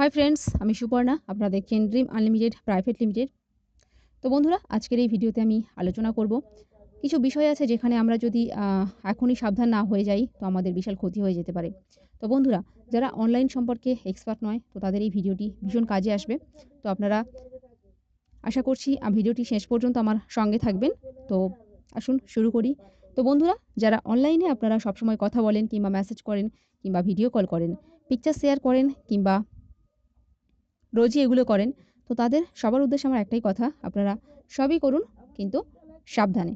Hi friends আমি সুপর্ণা আপনারা দেখছেন ড্রিম আনলিমিটেড প্রাইভেট লিমিটেড তো বন্ধুরা, আজকের এই ভিডিওতে আমি আলোচনা করব। কিছু বিষয় আছে যেখানে আমরা যদি এখনই সাবধান না হয়ে যাই, তো আমাদের বিশাল ক্ষতি হয়ে যেতে পারে। তো বন্ধুরা, যারা অনলাইন সম্পর্কে এক্সপার্ট নয়, তো তাদের এই ভিডিওটি ভীষণ কাজে আসবে। তো আপনারা আশা করছি ভিডিওটি শেষ পর্যন্ত আমার সঙ্গে থাকবেন। তো আসুন, শুরু করি। তো বন্ধুরা, যারা অনলাইনে আপনারা সবসময় কথা বলেন কিংবা মেসেজ করেন কিংবা ভিডিও কল করেন পিকচার শেয়ার করেন কিংবা রোজই এগুলো করেন। তো তাদের সবার উদ্দেশ্যে আমার একটাই কথা, আপনারা সবই করুন, কিন্তু সাবধানে।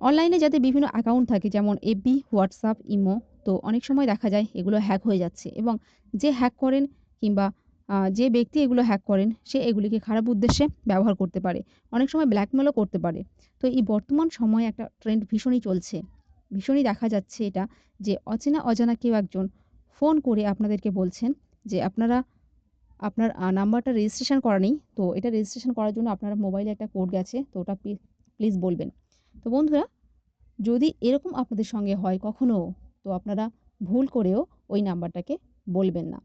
অনলাইনে যাতে বিভিন্ন অ্যাকাউন্ট থাকে, যেমন এফবি হোয়াটসঅ্যাপ ইমো তো অনেক সময় দেখা যায় এগুলো হ্যাক হয়ে যাচ্ছে এবং যে হ্যাক করেন কিংবা যে ব্যক্তি এগুলো হ্যাক করেন, সে এগুলিকে খারাপ উদ্দেশ্যে ব্যবহার করতে পারে। অনেক সময় ব্ল্যাকমেলও করতে পারে। তো এই বর্তমান সময়ে একটা ট্রেন্ড ভীষণই চলছে। ভীষণই দেখা যাচ্ছে এটা, যে অচেনা অজানা কেউ একজন ফোন করে আপনাদেরকে বলছেন যে আপনারা আপনার নাম্বারটা রেজিস্ট্রেশন করা নেই। তো এটা রেজিস্ট্রেশন করার জন্য আপনার মোবাইলে একটা কোড গেছে। তো ওটা প্লিজ বলবেন। তো বন্ধুরা, যদি এরকম আপনাদের সঙ্গে হয় কখনো, তো আপনারা ভুল করেও ওই নাম্বারটাকে বলবেন না।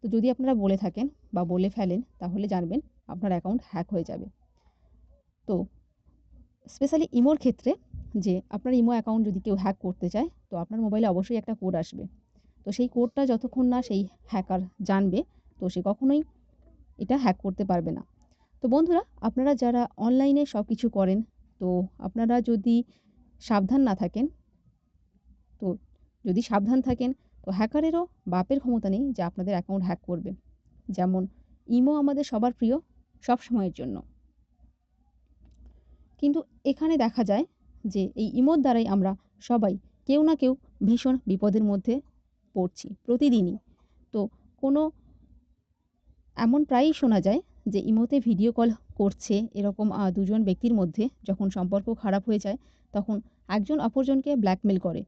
তো যদি আপনারা বলে থাকেন বা বলে ফেলেন, তাহলে জানবেন আপনার অ্যাকাউন্ট হ্যাক হয়ে যাবে। তো স্পেশালি ইমোর ক্ষেত্রে যে আপনার ইমো অ্যাকাউন্ট যদি কেউ হ্যাক করতে চায়, তো আপনার মোবাইলে অবশ্যই একটা কোড আসবে। তো সেই কোডটা যতক্ষণ না সেই হ্যাকার জানবে তো সে কখনোই এটা হ্যাক করতে পারবে না। তো বন্ধুরা, আপনারা যারা অনলাইনে সব কিছু করেন, তো আপনারা যদি সাবধান না থাকেন, তো যদি সাবধান থাকেন, তো হ্যাকারেরও বাপের ক্ষমতা নেই যে আপনাদের অ্যাকাউন্ট হ্যাক করবে। যেমন ইমো আমাদের সবার প্রিয় সব সময়ের জন্য। কিন্তু এখানে দেখা যায় যে এই ইমোর দ্বারাই আমরা সবাই কেউ না কেউ ভীষণ বিপদের মধ্যে পড়ছি প্রতিদিনই। তো কোনো এমন প্রায়ই শোনা যায় যে ইমোতে ভিডিও কল করছে এরকম দুজন ব্যক্তির মধ্যে যখন সম্পর্ক খারাপ হয়ে যায় তখন একজন অপরজনকে ব্ল্যাকমেল করে।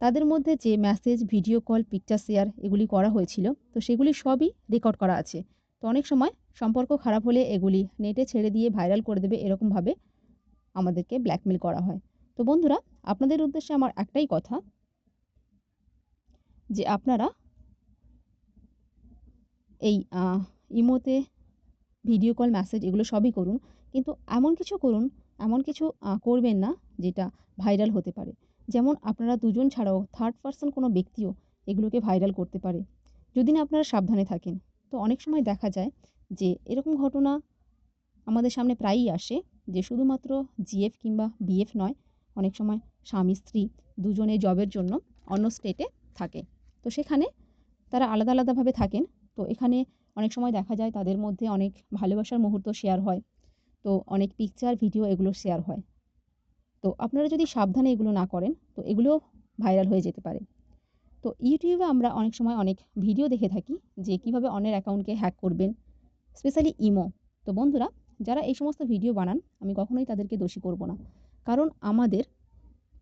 তাদের মধ্যে যে message, video call, picture share এগুলি করা হয়েছিল, তো সেগুলি সবই রেকর্ড করা আছে। তো অনেক সময় সম্পর্ক খারাপ হলে এগুলি নেটে ছেড়ে দিয়ে ভাইরাল করে দেবে এরকমভাবে আমাদেরকে ব্ল্যাকমেল করা হয়। তো বন্ধুরা, আপনাদের উদ্দেশ্যে আমার একটাই কথা যে আপনারা এই ইমোতে ভিডিও কল, মেসেজ এগুলো সবই করুন। কিন্তু এমন কিছু করুন, এমন কিছু করবেন না যেটা ভাইরাল হতে পারে। যেমন আপনারা দুজন ছাড়াও থার্ড পার্সন কোনো ব্যক্তিও এগুলোকে ভাইরাল করতে পারে। যদি না আপনারা সাবধানে থাকেন। তো অনেক সময় দেখা যায় যে এরকম ঘটনা আমাদের সামনে প্রায়ই আসে যে শুধুমাত্র জিএফ কিংবা বিএফ নয়, অনেক সময় স্বামী, স্ত্রী দুজনে জবের জন্য অন্য স্টেটে থাকে। তো সেখানে তারা আলাদা, আলাদাভাবে থাকেন। তো এখানে অনেক সময় দেখা যায় তাদের মধ্যে অনেক ভালোবাসার মুহূর্ত শেয়ার হয়। তো অনেক পিকচার ভিডিও এগুলো শেয়ার হয়। তো আপনারা যদি সাবধানে এগুলো না করেন, তো এগুলো ভাইরাল হয়ে যেতে পারে। তো ইউটিউবে আমরা অনেক সময় অনেক ভিডিও দেখে থাকি যে কীভাবে অন্যের অ্যাকাউন্টকে হ্যাক করবেন স্পেশালি ইমো তো বন্ধুরা, যারা এই সমস্ত ভিডিও বানান, আমি কখনোই তাদেরকে দোষী করব না। কারণ আমাদের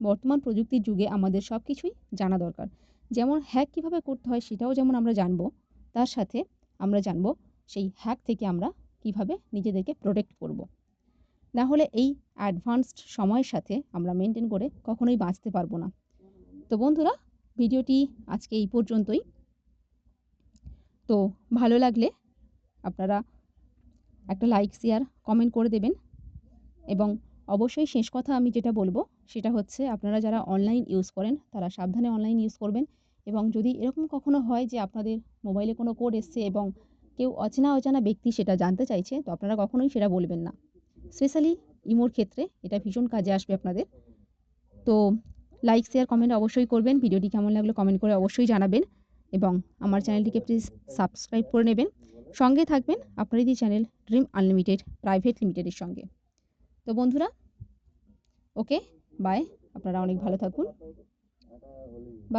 বর্তমান প্রযুক্তির যুগে আমাদের সব কিছুই জানা দরকার। যেমন হ্যাক কীভাবে করতে হয়, সেটাও যেমন আমরা জানব তার সাথে আমরা জানব সেই হ্যাক থেকে আমরা কীভাবে নিজেদেরকে প্রোটেক্ট করব। না হলে এই অ্যাডভান্সড সময়ের সাথে আমরা মেনটেন করে কখনোই বাঁচতে পারব না। তো বন্ধুরা, ভিডিওটি আজকে এই পর্যন্তই। তো ভালো লাগলে আপনারা একটা লাইক শেয়ার কমেন্ট করে দেবেন। এবং অবশ্যই শেষ কথা আমি যেটা বলব, সেটা হচ্ছে আপনারা যারা অনলাইন ইউজ করেন, তারা সাবধানে অনলাইন ইউজ করবেন। এবং যদি এরকম কখনো হয় যে আপনাদের মোবাইলে কোনো কোড এসছে এবং কেউ অচেনা অজানা ব্যক্তি সেটা জানতে চাইছে, তো আপনারা কখনোই সেটা বলবেন না। স্পেশালি ইমোর ক্ষেত্রে এটা ভীষণ কাজে আসবে আপনাদের। তো লাইক শেয়ার কমেন্ট অবশ্যই করবেন। ভিডিওটি কেমন লাগল কমেন্ট করে অবশ্যই জানাবেন এবং আমার চ্যানেলটিকে প্লিজ সাবস্ক্রাইব করে নেবেন। সঙ্গে থাকবেন আপনারই চ্যানেল ড্রিম আনলিমিটেড প্রাইভেট লিমিটেডের সঙ্গে। তো বন্ধুরা ওকে বাই আপনারা অনেক ভালো থাকুন। বাই